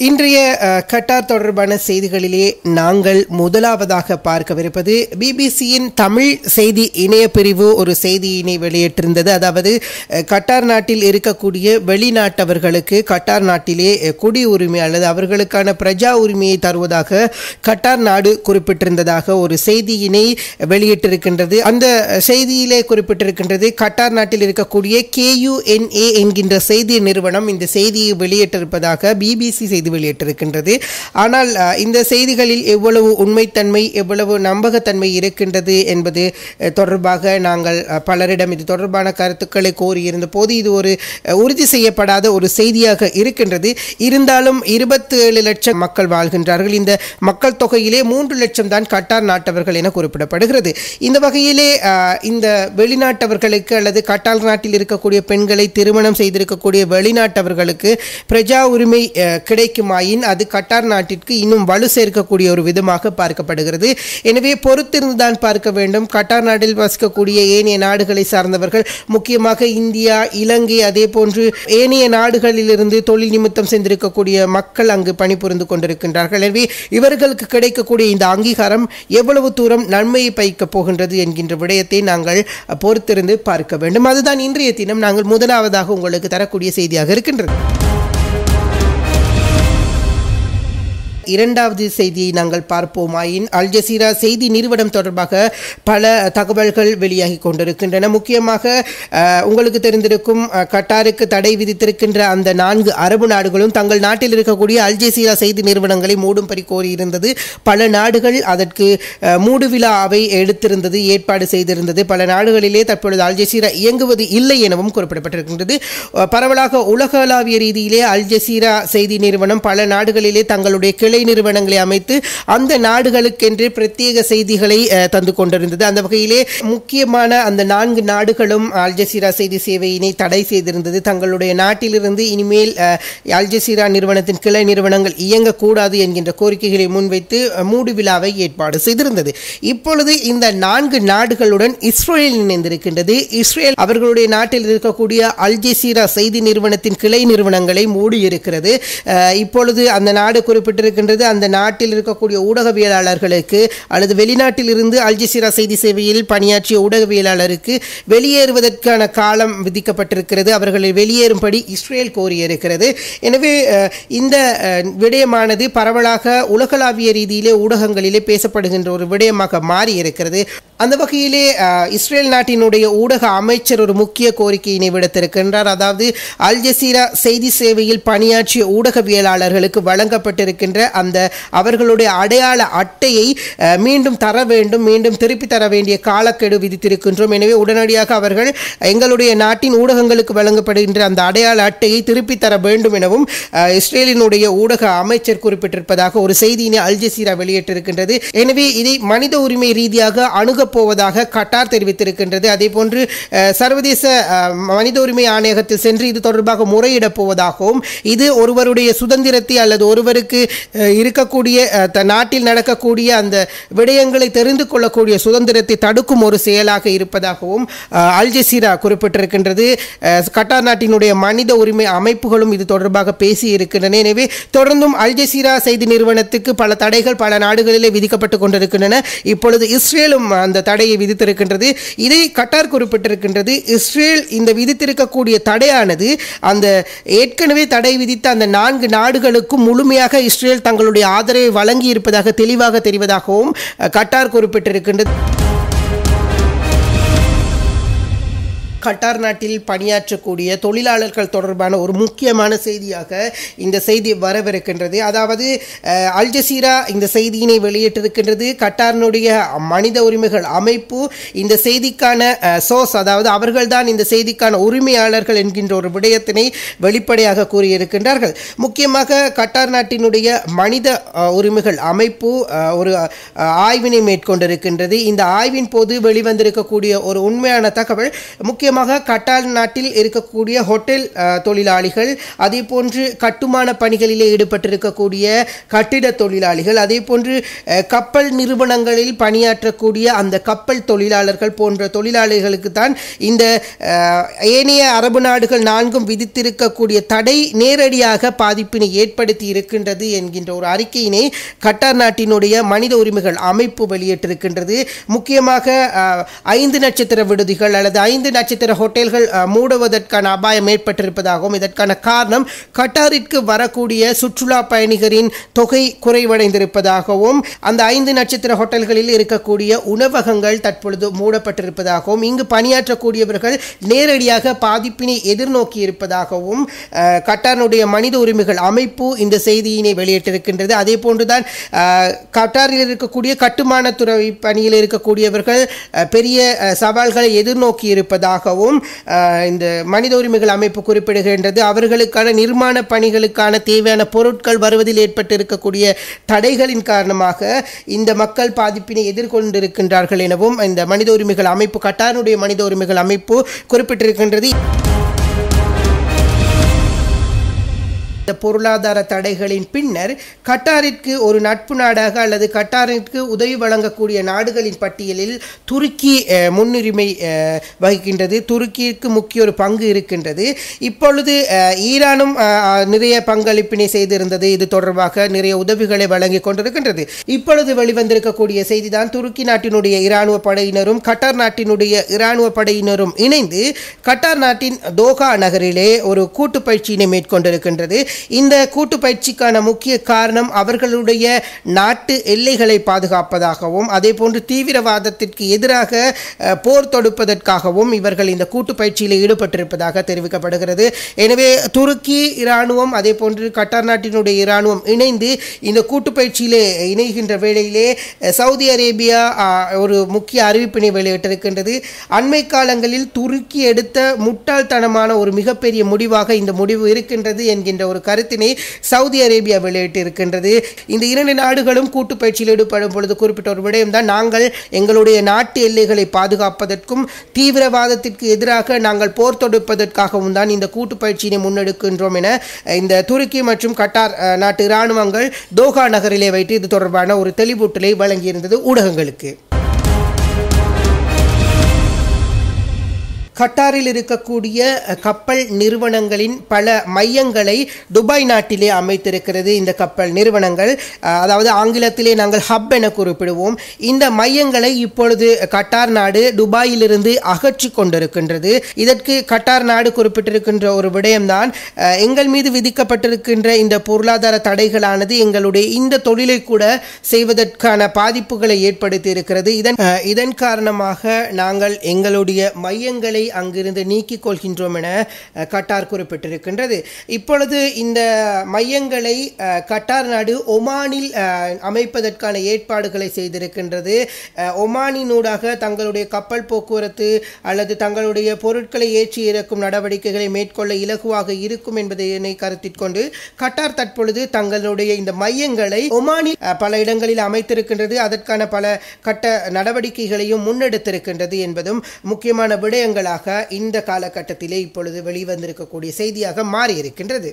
இன்றைய கட்டார் தொடர்பான செய்திகளிலே நாங்கள் முதலாவதாக பார்க்கவிருப்பது பிபிசியின் தமிழ் செய்தி இணைய பிரிவு ஒரு செய்தியினை வெளியிட்டிருந்தது. அதாவது கட்டார் நாட்டில் இருக்கக்கூடிய வெளிநாட்டவர்களுக்கு கட்டார் நாட்டிலே குடி குடியுரிமை அல்லது அவர்களுக்கான பிரஜா உரிமையை தருவதாக கட்டார் நாடு குறிப்பிட்டிருந்ததாக ஒரு செய்தியினை வெளியிட்டிருக்கின்றது. அந்த செய்தியிலே குறிப்பிட்டிருக்கின்றது கட்டார் நாட்டில் இருக்கக்கூடிய கேயுஎன்ஏ என்கின்ற செய்தி நிறுவனம் இந்த செய்தியை வெளியிட்டிருப்பதாக பிபிசி செய்தி வெளியிட்டிருக்கின்றது. ஆனால் இந்த செய்திகளில் எவ்வளவு உண்மைத்தன்மை எவ்வளவு நம்பகத்தன்மை இருக்கின்றது என்பது தொடர்பாக நாங்கள் பலரிடம் இது தொடர்பான கருத்துக்களை கோரியிருந்த போது இது ஒரு உறுதி செய்யப்படாத ஒரு செய்தியாக இருக்கின்றது. இருந்தாலும் இருபத்தி ஏழு லட்சம் மக்கள் வாழ்கின்றார்கள். இந்த மக்கள் தொகையிலே மூன்று லட்சம் தான் கட்டார் நாட்டவர்கள் என குறிப்பிடப்படுகிறது. இந்த வகையிலே இந்த வெளிநாட்டவர்களுக்கு அல்லது கட்டார் நாட்டில் இருக்கக்கூடிய பெண்களை திருமணம் செய்திருக்கக்கூடிய வெளிநாட்டவர்களுக்கு பிரஜா உரிமை கிடைக்க கிடைக்குமாயின் அது கட்டார் நாட்டிற்கு இன்னும் வலு சேர்க்கக்கூடிய ஒரு விதமாக பார்க்கப்படுகிறது. எனவே பொறுத்திருந்துதான் பார்க்க வேண்டும். கட்டார் நாட்டில் வசிக்கக்கூடிய ஏனைய நாடுகளை சார்ந்தவர்கள் முக்கியமாக இந்தியா இலங்கை அதே போன்று ஏனைய நாடுகளிலிருந்து தொழில் நிமித்தம் சென்றிருக்கக்கூடிய மக்கள் அங்கு பணிபுரிந்து கொண்டிருக்கின்றார்கள். எனவே இவர்களுக்கு கிடைக்கக்கூடிய இந்த அங்கீகாரம் எவ்வளவு தூரம் நன்மையை பயக்கப் போகின்றது என்கின்ற விடயத்தை நாங்கள் பொறுத்திருந்து பார்க்க வேண்டும். அதுதான் இன்றைய தினம். நாங்கள் முதலாவதாக உங்களுக்கு தரக்கூடிய செய்தியாக இருக்கின்றது. இரண்டாவது செய்தியை நாங்கள் பார்ப்போமாயின் அல் ஜசீரா செய்தி நிறுவனம் தொடர்பாக பல தகவல்கள் வெளியாகி கொண்டிருக்கின்றன. முக்கியமாக உங்களுக்கு தெரிந்திருக்கும் கட்டாருக்கு தடை விதித்திருக்கின்ற அந்த நான்கு அரபு நாடுகளும் தங்கள் நாட்டில் இருக்கக்கூடிய அல் ஜசீரா செய்தி நிறுவனங்களை மூடும்படி கோரியிருந்தது. பல நாடுகள் அதற்கு மூடுவிழாவை மூடு விழாவை எடுத்திருந்தது ஏற்பாடு செய்திருந்தது. பல நாடுகளிலே தற்பொழுது அல் ஜசீரா இயங்குவது இல்லை எனவும் குறிப்பிடப்பட்டிருக்கின்றது. பரவலாக உலகளாவிய ரீதியிலே அல் ஜசீரா செய்தி நிறுவனம் பல நாடுகளிலே தங்களுடைய கிளை நிறுவனங்களை அமைத்து அந்த நாடுகளுக்கென்று பிரத்யேக செய்திகளை தந்து கொண்டிருந்தது. அந்த வகையிலே முக்கியமான அந்த நான்கு நாடுகளும் அல்ஜசீரா செய்தி சேவையினை தடை செய்திருந்தது. தங்களுடைய நாட்டிலிருந்து இனிமேல் அல்ஜசீரா நிறுவனத்தின் கிளை நிறுவனங்கள் இயங்கக்கூடாது என்கின்ற கோரிக்கைகளை முன்வைத்து மூடு விழாவை ஏற்பாடு செய்திருந்தது. இப்பொழுது இந்த நான்கு நாடுகளுடன் இஸ்ரேல் இணைந்திருக்கின்றது. இஸ்ரேல் அவர்களுடைய நாட்டில் இருக்கக்கூடிய அல்ஜசீரா செய்தி நிறுவனத்தின் கிளை நிறுவனங்களை மூடி இருக்கிறது இப்பொழுது அந்த நாடு இருக்கின்றது. அந்த நாட்டில் இருக்கக்கூடிய ஊடகவியலாளர்களுக்கு அல்லது வெளிநாட்டில் இருந்து செய்தி சேவையில் பணியாற்றிய ஊடகவியலாளருக்கு வெளியேறுவதற்கான காலம் விதிக்கப்பட்டிருக்கிறது. அவர்களை வெளியேறும்படி இஸ்ரேல் கோரியிருக்கிறது. எனவே இந்த விடயமானது பரவலாக உலகளாவிய ரீதியிலே ஊடகங்களிலே பேசப்படுகின்ற ஒரு விடயமாக மாறி இருக்கிறது அந்த வகையிலே இஸ்ரேல் நாட்டினுடைய ஊடக அமைச்சர் ஒரு முக்கிய கோரிக்கையினை விடுத்திருக்கின்றார் அதாவது அல் ஜசீரா செய்தி சேவையில் பணியாற்றிய ஊடகவியலாளர்களுக்கு வழங்கப்பட்டிருக்கின்ற அந்த அவர்களுடைய அடையாள அட்டையை மீண்டும் தர வேண்டும் மீண்டும் திருப்பி தர வேண்டிய காலக்கெடு விதித்திருக்கின்றோம். எனவே உடனடியாக அவர்கள் எங்களுடைய நாட்டின் ஊடகங்களுக்கு வழங்கப்படுகின்ற அந்த அடையாள அட்டையை திருப்பி தர வேண்டும் எனவும் இஸ்ரேலினுடைய ஊடக அமைச்சர் குறிப்பிட்டிருப்பதாக ஒரு செய்தியினை அல் ஜசீரா வெளியிட்டிருக்கின்றது. எனவே இதை மனித உரிமை ரீதியாக அணுக போவதாக கட்டார் தெரிவித்திருக்கின்றது. அதே போன்று சர்வதேச மனித உரிமை ஆணையகத்தில் சென்று இது தொடர்பாக முறையிடப் போவதாகவும் இது ஒருவருடைய சுதந்திரத்தை அல்லது ஒருவருக்கு இருக்கக்கூடிய நாட்டில் நடக்கக்கூடிய அந்த விடயங்களை தெரிந்து கொள்ளக்கூடிய சுதந்திரத்தை தடுக்கும் ஒரு செயலாக இருப்பதாகவும் அல் ஜசீரா குறிப்பிட்டிருக்கின்றது. கட்டார் நாட்டினுடைய மனித உரிமை அமைப்புகளும் இது தொடர்பாக பேசி இருக்கின்றன எனவே தொடர்ந்தும் அல் ஜசீரா செய்தி நிறுவனத்துக்கு பல தடைகள் பல நாடுகளிலே விதிக்கப்பட்டு கொண்டிருக்கின்றன. இப்பொழுது இஸ்ரேலும் அந்த தடையை விதித்திருக்கின்றது. இதை கட்டார் குறிப்பிட்டிருக்கின்றது. இஸ்ரேல் இந்த விதித்திருக்கக்கூடிய தடையானது அந்த ஏற்கனவே தடை விதித்த அந்த நான்கு நாடுகளுக்கும் முழுமையாக இஸ்ரேல் தங்களுடைய ஆதரவை வழங்கி இருப்பதாக தெளிவாக தெரிவதாகவும் கட்டார் குறிப்பிட்டிருக்கின்றது. கட்டார் நாட்டில் பணியாற்றக்கூடிய தொழிலாளர்கள் தொடர்பான ஒரு முக்கியமான செய்தியாக இந்த செய்தி வரவிருக்கின்றது. அதாவது அஹ், அல் ஜசீரா இந்த செய்தியினை வெளியிட்டிருக்கின்றது. கட்டாரினுடைய மனித உரிமைகள் அமைப்பு இந்த செய்திக்கான சோர்ஸ் அதாவது அவர்கள்தான் இந்த செய்திக்கான உரிமையாளர்கள் என்கின்ற ஒரு விடயத்தினை வெளிப்படையாக கூறியிருக்கின்றார்கள். முக்கியமாக கட்டார் நாட்டினுடைய மனித உரிமைகள் அமைப்பு ஒரு ஆய்வினை மேற்கொண்டிருக்கின்றது. இந்த ஆய்வின் போது வெளிவந்திருக்கக்கூடிய ஒரு உண்மையான தகவல் முக்கிய முக்கியமாக கட்டார் நாட்டில் இருக்கக்கூடிய ஹோட்டல் தொழிலாளிகள் அதே போன்று கட்டுமான பணிகளிலே ஈடுபட்டிருக்கக்கூடிய கட்டிட தொழிலாளிகள் அதே போன்று கப்பல் நிறுவனங்களில் பணியாற்றக்கூடிய அந்த கப்பல் தொழிலாளர்கள் போன்ற தொழிலாளிகளுக்கு தான் இந்த ஏனைய அரபு நாடுகள் நான்கும் விதித்திருக்கக்கூடிய தடை நேரடியாக பாதிப்பினை ஏற்படுத்தி இருக்கின்றது என்கின்ற ஒரு அறிக்கையினை கட்டார் நாட்டினுடைய மனித உரிமைகள் அமைப்பு வெளியிட்டிருக்கின்றது. முக்கியமாக ஐந்து நட்சத்திர விடுதிகள் அல்லது ஐந்து நட்சத்திர ஹோட்டல்கள் மூடுவதற்கான அபாயம் ஏற்பட்டிருப்பதாகவும் இதற்கான காரணம் கட்டாரிற்கு வரக்கூடிய சுற்றுலா பயணிகளின் தொகை குறைவடைந்திருப்பதாகவும் அந்த ஐந்து நட்சத்திர ஹோட்டல்களில் இருக்கக்கூடிய உணவகங்கள் தற்பொழுது மூடப்பட்டிருப்பதாகவும் இங்கு பணியாற்றக்கூடியவர்கள் நேரடியாக பாதிப்பினை எதிர்நோக்கி இருப்பதாகவும் கட்டாரினுடைய மனித உரிமைகள் அமைப்பு இந்த செய்தியினை வெளியிட்டிருக்கின்றது. அதே போன்றுதான் கட்டாரில் இருக்கக்கூடிய கட்டுமானத்துறை பணியில் இருக்கக்கூடியவர்கள் பெரிய சவால்களை எதிர்நோக்கி இருப்பதாகவும் அஹ், இந்த மனித உரிமைகள் அமைப்பு குறிப்பிடுகின்றது. அவர்களுக்கான நிர்மாண பணிகளுக்கான தேவையான பொருட்கள் வருவதில் ஏற்பட்டிருக்கக்கூடிய தடைகளின் காரணமாக இந்த மக்கள் பாதிப்பினை எதிர்கொண்டிருக்கின்றார்கள் எனவும் இந்த மனித உரிமைகள் அமைப்பு கட்டாருடைய மனித உரிமைகள் அமைப்பு குறிப்பிட்டிருக்கின்றது. இந்த பொருளாதார தடைகளின் பின்னர் கட்டாரிற்கு ஒரு நட்பு நாடாக அல்லது கட்டாரிற்கு உதவி வழங்கக்கூடிய நாடுகளின் பட்டியலில் துருக்கி முன்னுரிமை வகிக்கின்றது. துருக்கிக்கு முக்கிய ஒரு பங்கு இருக்கின்றது. இப்பொழுது ஈரானும் நிறைய பங்களிப்பினை செய்திருந்தது. இது தொடர்பாக நிறைய உதவிகளை வழங்கி கொண்டிருக்கின்றது. இப்பொழுது வெளிவந்திருக்கக்கூடிய செய்திதான் துருக்கி நாட்டினுடைய இராணுவ படையினரும் கட்டார் நாட்டினுடைய இராணுவ படையினரும் இணைந்து கட்டார் நாட்டின் தோகா நகரிலே ஒரு கூட்டு பயிற்சியினை மேற்கொண்டிருக்கின்றது. இந்த கூட்டு பயிற்சிக்கான முக்கிய காரணம் அவர்களுடைய நாட்டு எல்லைகளை பாதுகாப்பதாகவும் அதே போன்று தீவிரவாதத்திற்கு எதிராக போர் தொடுப்பதற்காகவும் இவர்கள் இந்த கூட்டு பயிற்சியில் ஈடுபட்டிருப்பதாக தெரிவிக்கப்படுகிறது. எனவே துருக்கி இராணுவம் அதே போன்று கட்டார் நாட்டினுடைய இராணுவம் இணைந்து இந்த கூட்டு பயிற்சியிலே இணைகின்ற வேளையிலே சவுதி அரேபியா ஒரு முக்கிய அறிவிப்பினை வெளியிட்டிருக்கின்றது. அண்மை காலங்களில் துருக்கி எடுத்த முட்டாள்தனமான ஒரு மிகப்பெரிய முடிவாக இந்த முடிவு இருக்கின்றது என்கின்ற ஒரு கருத்தினை சவுதி அரேபியா வெளியிட்டிருக்கின்றது. இந்த இரண்டு நாடுகளும் கூட்டு பயிற்சியில் ஈடுபடும் பொழுது குறிப்பிட்ட ஒரு விடயம்தான். நாங்கள் எங்களுடைய நாட்டு எல்லைகளை பாதுகாப்பதற்கும் தீவிரவாதத்திற்கு எதிராக நாங்கள் போர் தொடுப்பதற்காகவும் தான் இந்த கூட்டு பயிற்சியினை முன்னெடுக்கின்றோம் என இந்த துருக்கி மற்றும் கட்டார் நாட்டு இராணுவங்கள் தோஹா நகரிலே வைத்து இது தொடர்பான ஒரு தெளிவூட்டலை வழங்கியிருந்தது ஊடகங்களுக்கு. கட்டாரில் இருக்கக்கூடிய கப்பல் நிறுவனங்களின் பல மையங்களை துபாய் நாட்டிலே அமைத்திருக்கிறது இந்த கப்பல் நிறுவனங்கள். அதாவது ஆங்கிலத்திலே நாங்கள் ஹப் என குறிப்பிடுவோம். இந்த மையங்களை இப்பொழுது கட்டார் நாடு துபாயிலிருந்து அகற்றி கொண்டிருக்கின்றது. இதற்கு கட்டார் நாடு குறிப்பிட்டிருக்கின்ற ஒரு விடயம்தான் எங்கள் மீது விதிக்கப்பட்டிருக்கின்ற இந்த பொருளாதார தடைகளானது எங்களுடைய இந்த தொழிலை கூட செய்வதற்கான பாதிப்புகளை ஏற்படுத்தி இருக்கிறது இதன் இதன் காரணமாக நாங்கள் எங்களுடைய மையங்களை அங்கிருந்து நீக்கிக் கொள்கின்றோம் என கட்டார் குறிப்பிட்டிருக்கின்றது. இப்பொழுது இந்த மையங்களை கட்டார் நாடு ஒமானில் அமைப்பதற்கான ஏற்பாடுகளை செய்திருக்கின்றது. ஒமானினூடாக தங்களுடைய கப்பல் போக்குவரத்து அல்லது தங்களுடைய பொருட்களை ஏற்றி இறக்கும் நடவடிக்கைகளை மேற்கொள்ள இலகுவாக இருக்கும் என்பதை கருத்தில் கொண்டு கட்டார் தற்பொழுது தங்களுடைய இந்த மையங்களை ஒமானில் பல இடங்களில் அமைத்திருக்கின்றது. அதற்கான பல கட்ட நடவடிக்கைகளையும் முன்னெடுத்திருக்கின்றது என்பதும் முக்கியமான விடயங்களாக இந்த காலகட்டத்திலே இப்பொழுது வெளிவந்திருக்கக்கூடிய செய்தியாக மாறியிருக்கின்றது.